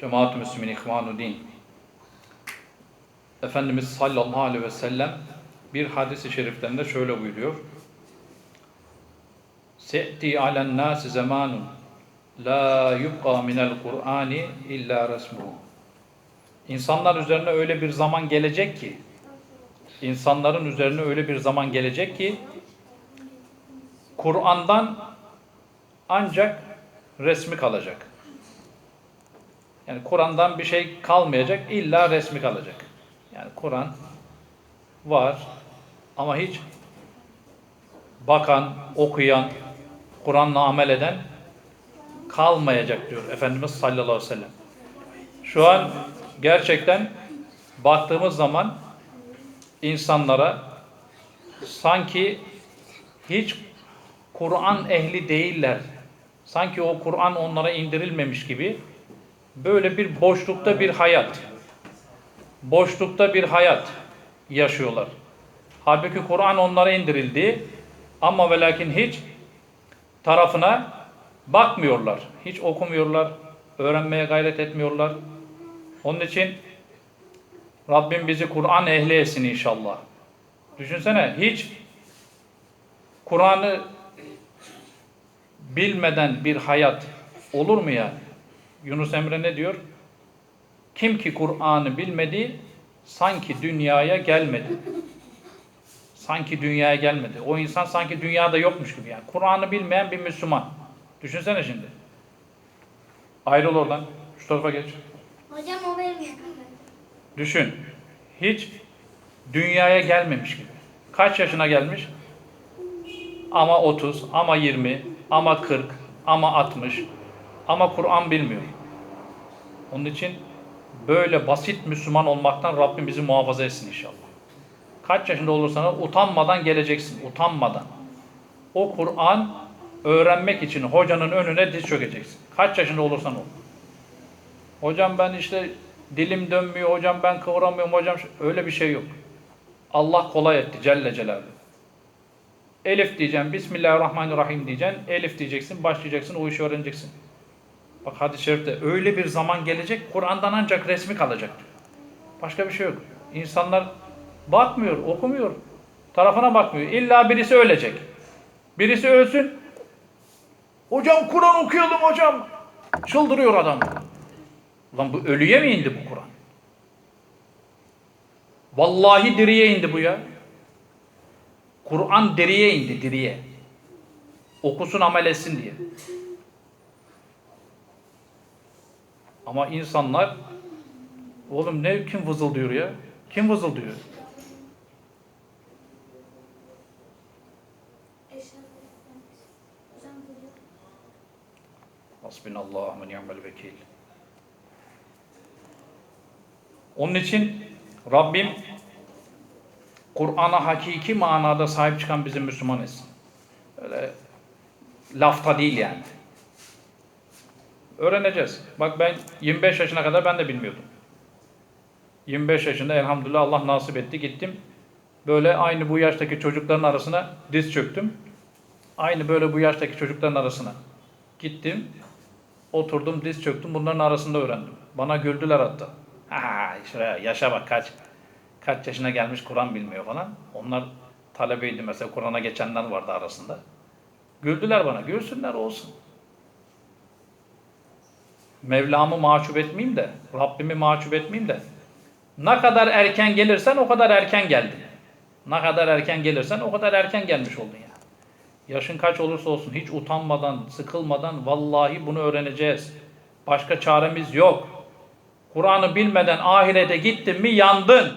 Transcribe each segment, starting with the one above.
Cemaat-ı Müslümin İhvanu Din. Efendimiz sallallahu aleyhi ve sellem bir hadis-i şeriflerinde şöyle buyuruyor. Se'ti alen nâsi zamanun la yubqa minel Kur'ani illa resmuhu. İnsanlar üzerine öyle bir zaman gelecek ki insanların üzerine öyle bir zaman gelecek ki Kur'an'dan ancak resmi kalacak. Yani Kur'an'dan bir şey kalmayacak, illa resmi kalacak. Yani Kur'an var ama hiç bakan, okuyan, Kur'an'la amel eden kalmayacak diyor Efendimiz sallallahu aleyhi ve sellem. Şu an gerçekten baktığımız zaman insanlara sanki hiç Kur'an ehli değiller. Sanki o Kur'an onlara indirilmemiş gibi böyle bir boşlukta bir hayat, boşlukta bir hayat yaşıyorlar. Halbuki Kur'an onlara indirildi ama ve lakin hiç tarafına bakmıyorlar. Hiç okumuyorlar, öğrenmeye gayret etmiyorlar. Onun için Rabbim bizi Kur'an ehli etsin inşallah. Düşünsene hiç Kur'an'ı bilmeden bir hayat olur mu yani? Yunus Emre ne diyor? Kim ki Kur'an'ı bilmedi, sanki dünyaya gelmedi. Sanki dünyaya gelmedi. O insan sanki dünyada yokmuş gibi yani. Kur'an'ı bilmeyen bir Müslüman. Düşünsene şimdi. Ayrıl oradan. Şu tarafa geç. Hocam o benim. Düşün. Hiç dünyaya gelmemiş gibi. Kaç yaşına gelmiş? Ama 30, ama 20, ama 40, ama 60. Ama Kur'an bilmiyor. Onun için böyle basit Müslüman olmaktan Rabbim bizi muhafaza etsin inşallah. Kaç yaşında olursan ol, utanmadan geleceksin. Utanmadan. O Kur'an öğrenmek için hocanın önüne diz çökeceksin. Kaç yaşında olursan ol. Hocam ben işte dilim dönmüyor, hocam ben kıvıramıyorum, hocam öyle bir şey yok. Allah kolay etti Celle Celaluhu. Elif diyeceksin, Bismillahirrahmanirrahim diyeceksin, Elif diyeceksin, başlayacaksın, o işi öğreneceksin. Bak hadis-i şerifte öyle bir zaman gelecek, Kur'an'dan ancak resmi kalacak diyor. Başka bir şey yok. İnsanlar bakmıyor, okumuyor, tarafına bakmıyor. İlla birisi ölecek. Birisi ölsün. Hocam Kur'an okuyalım hocam. Çıldırıyor adam. Ulan bu ölüye mi indi bu Kur'an? Vallahi diriye indi bu ya. Kur'an diriye indi, diriye. Okusun amel etsin diye. Ama insanlar oğlum ne kim vızıldıyor ya? Kim vızıldıyor? Hasbinallah ve ni'mel vekil. Onun için Rabbim Kur'an'a hakiki manada sahip çıkan bizim Müslüman etsin. Öyle lafta değil yani. Öğreneceğiz. Bak ben 25 yaşına kadar ben de bilmiyordum. 25 yaşında elhamdülillah Allah nasip etti gittim. Böyle aynı bu yaştaki çocukların arasına diz çöktüm. Aynı böyle bu yaştaki çocukların arasına gittim. Oturdum diz çöktüm bunların arasında öğrendim. Bana güldüler hatta. Ha şuraya yaşa bak kaç kaç yaşına gelmiş Kur'an bilmiyor falan. Onlar talebeydi mesela Kur'an'a geçenler vardı arasında. Güldüler bana. Gülsünler olsun. Mevlamı mahcup etmeyeyim de, Rabbimi mahcup etmeyeyim de. Ne kadar erken gelirsen o kadar erken geldin. Ne kadar erken gelirsen o kadar erken gelmiş oldun ya. Yaşın kaç olursa olsun hiç utanmadan, sıkılmadan vallahi bunu öğreneceğiz. Başka çaremiz yok. Kur'an'ı bilmeden ahirete gittin mi yandın.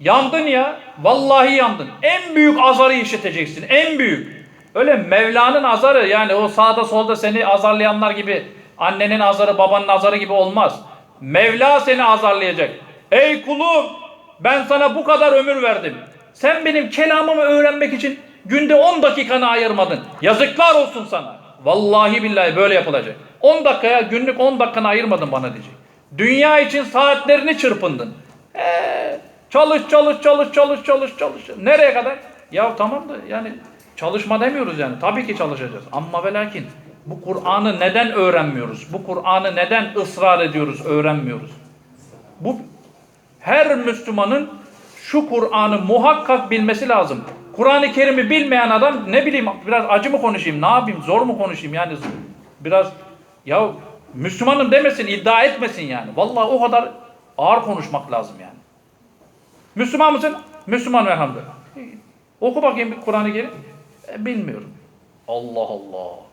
Yandın ya. Vallahi yandın. En büyük azarı işiteceksin. En büyük. Öyle Mevla'nın azarı yani o sağda solda seni azarlayanlar gibi annenin azarı babanın azarı gibi olmaz. Mevla seni azarlayacak. Ey kulum ben sana bu kadar ömür verdim. Sen benim kelamımı öğrenmek için günde 10 dakikanı ayırmadın. Yazıklar olsun sana. Vallahi billahi böyle yapılacak. 10 dakikaya günlük 10 dakikanı ayırmadın bana diyecek. Dünya için saatlerini çırpındın. Ee, çalış çalış çalış çalış çalış çalış. Nereye kadar? Ya tamam da yani çalışma demiyoruz yani. Tabii ki çalışacağız. Ama ve lakin Bu Kur'an'ı neden öğrenmiyoruz? Bu Kur'an'ı neden ısrar ediyoruz, öğrenmiyoruz? Bu her Müslümanın şu Kur'an'ı muhakkak bilmesi lazım. Kur'an-ı Kerim'i bilmeyen adam ne bileyim biraz acı mı konuşayım, ne yapayım, zor mu konuşayım yani biraz ya Müslümanım demesin, iddia etmesin yani. Vallahi o kadar ağır konuşmak lazım yani. Müslüman mısın? Müslüman elhamdülillah. Oku bakayım Kur'an-ı Kerim. E, bilmiyorum. Allah Allah.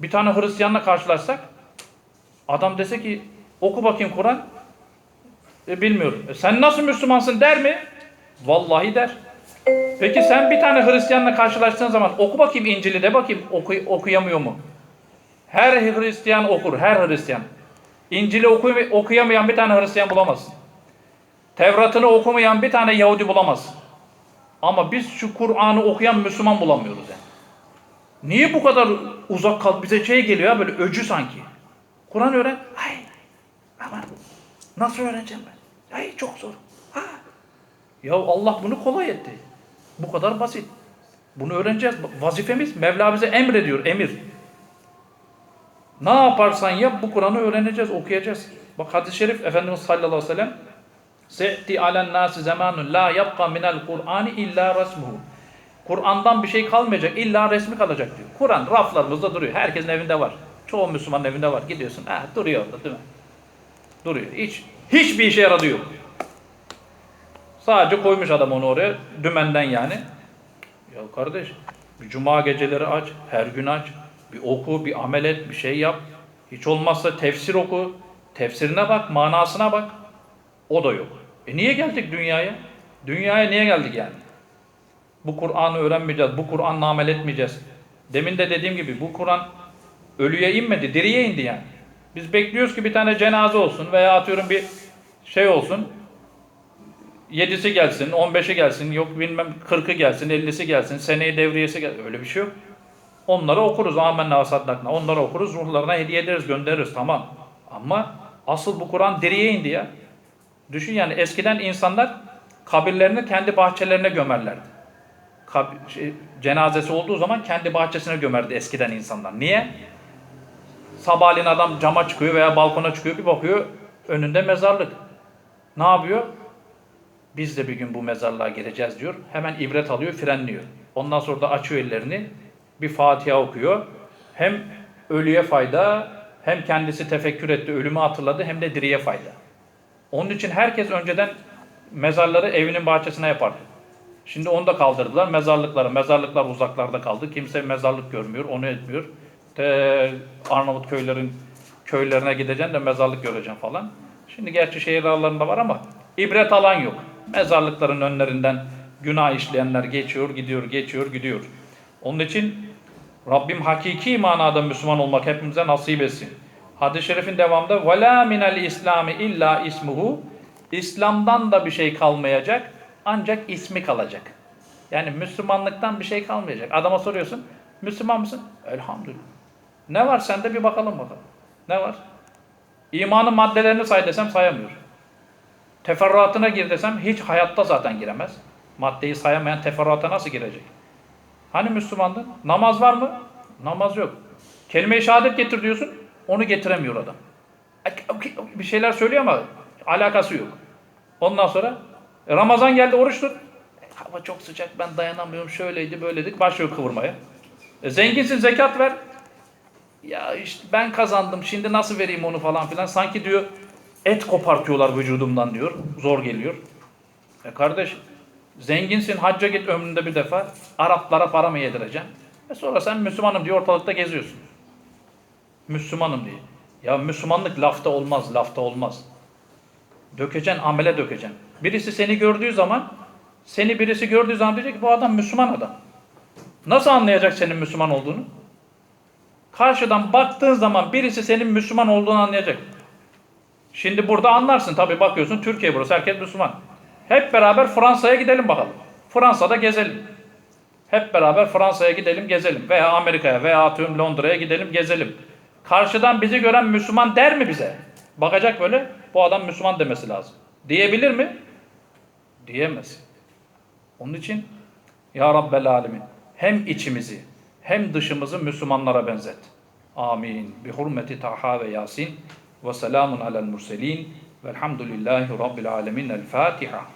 Bir tane Hristiyanla karşılaşsak adam dese ki oku bakayım Kur'an. E, bilmiyorum. E, sen nasıl Müslümansın der mi? Vallahi der. Peki sen bir tane Hristiyanla karşılaştığın zaman oku bakayım İncil'i de bakayım oku, okuyamıyor mu? Her Hristiyan okur, her Hristiyan. İncil'i oku- okuyamayan bir tane Hristiyan bulamazsın. Tevrat'ını okumayan bir tane Yahudi bulamazsın. Ama biz şu Kur'an'ı okuyan Müslüman bulamıyoruz yani. Niye bu kadar uzak kal? Bize şey geliyor ya böyle öcü sanki. Kur'an öğren. Ay aman nasıl öğreneceğim ben? Ay çok zor. Ha. Ya Allah bunu kolay etti. Bu kadar basit. Bunu öğreneceğiz. Vazifemiz Mevla bize emrediyor. Emir. Ne yaparsan yap bu Kur'an'ı öğreneceğiz, okuyacağız. Bak hadis-i şerif Efendimiz sallallahu aleyhi ve sellem Se'ti alen nasi zamanun la yapka minel Kur'ani illa resmuhu. Kur'an'dan bir şey kalmayacak, illa resmi kalacak diyor. Kur'an raflarımızda duruyor. Herkesin evinde var. Çoğu Müslümanın evinde var. Gidiyorsun, ah duruyor orada değil mi? Duruyor. Hiç hiçbir işe yaradığı yok. Sadece koymuş adam onu oraya dümenden yani. Ya kardeş, bir cuma geceleri aç, her gün aç. Bir oku, bir amel et, bir şey yap. Hiç olmazsa tefsir oku. Tefsirine bak, manasına bak. O da yok. E niye geldik dünyaya? Dünyaya niye geldik yani? Bu Kur'an'ı öğrenmeyeceğiz, bu Kur'an'la amel etmeyeceğiz. Demin de dediğim gibi bu Kur'an ölüye inmedi, diriye indi yani. Biz bekliyoruz ki bir tane cenaze olsun veya atıyorum bir şey olsun. Yedisi gelsin, 15'i gelsin, yok bilmem 40'ı gelsin, 50'si gelsin, seneyi devriyesi gelsin. Öyle bir şey yok. Onları okuruz. Amenna saddakna. Onları okuruz. Ruhlarına hediye ederiz, göndeririz. Tamam. Ama asıl bu Kur'an diriye indi ya. Düşün yani eskiden insanlar kabirlerini kendi bahçelerine gömerlerdi. Şey, cenazesi olduğu zaman kendi bahçesine gömerdi eskiden insanlar. Niye? Sabahleyin adam cama çıkıyor veya balkona çıkıyor bir bakıyor önünde mezarlık. Ne yapıyor? Biz de bir gün bu mezarlığa gireceğiz diyor. Hemen ibret alıyor, frenliyor. Ondan sonra da açıyor ellerini. Bir Fatiha okuyor. Hem ölüye fayda, hem kendisi tefekkür etti, ölümü hatırladı, hem de diriye fayda. Onun için herkes önceden mezarları evinin bahçesine yapardı. Şimdi onu da kaldırdılar. Mezarlıkları, mezarlıklar uzaklarda kaldı. Kimse mezarlık görmüyor, onu etmiyor. Te Arnavut köylerin köylerine gideceksin de mezarlık göreceksin falan. Şimdi gerçi şehir aralarında var ama ibret alan yok. Mezarlıkların önlerinden günah işleyenler geçiyor, gidiyor, geçiyor, gidiyor. Onun için Rabbim hakiki manada Müslüman olmak hepimize nasip etsin. Hadis-i şerifin devamında وَلَا مِنَ الْاِسْلَامِ illa ismuhu İslam'dan da bir şey kalmayacak ancak ismi kalacak. Yani Müslümanlıktan bir şey kalmayacak. Adama soruyorsun Müslüman mısın? Elhamdülillah. Ne var sende bir bakalım bakalım. Ne var? İmanın maddelerini say desem sayamıyor. Teferruatına gir desem hiç hayatta zaten giremez. Maddeyi sayamayan teferruata nasıl girecek? Hani Müslümandın? Namaz var mı? Namaz yok. Kelime-i şehadet getir diyorsun. Onu getiremiyor adam. Bir şeyler söylüyor ama alakası yok. Ondan sonra Ramazan geldi oruç tut. E, Hava çok sıcak ben dayanamıyorum şöyleydi böyleydi. Başlıyor kıvırmaya. E, zenginsin zekat ver. Ya işte ben kazandım şimdi nasıl vereyim onu falan filan. Sanki diyor et kopartıyorlar vücudumdan diyor. Zor geliyor. E kardeş zenginsin hacca git ömründe bir defa. Araplara para mı yedireceksin? E sonra sen Müslümanım diye ortalıkta geziyorsun. Müslümanım diye. Ya Müslümanlık lafta olmaz, lafta olmaz. Dökeceksin, amele dökeceksin. Birisi seni gördüğü zaman, seni birisi gördüğü zaman diyecek ki bu adam Müslüman adam. Nasıl anlayacak senin Müslüman olduğunu? Karşıdan baktığın zaman birisi senin Müslüman olduğunu anlayacak. Şimdi burada anlarsın tabii bakıyorsun Türkiye burası herkes Müslüman. Hep beraber Fransa'ya gidelim bakalım. Fransa'da gezelim. Hep beraber Fransa'ya gidelim gezelim. Veya Amerika'ya veya atıyorum Londra'ya gidelim gezelim. Karşıdan bizi gören Müslüman der mi bize? Bakacak böyle bu adam Müslüman demesi lazım. Diyebilir mi? Diyemez. Onun için Ya Rabbel Alemin hem içimizi hem dışımızı Müslümanlara benzet. Amin. Bi hurmeti Taha ve Yasin ve selamun alel murselin velhamdülillahi rabbil alemin. El Fatiha.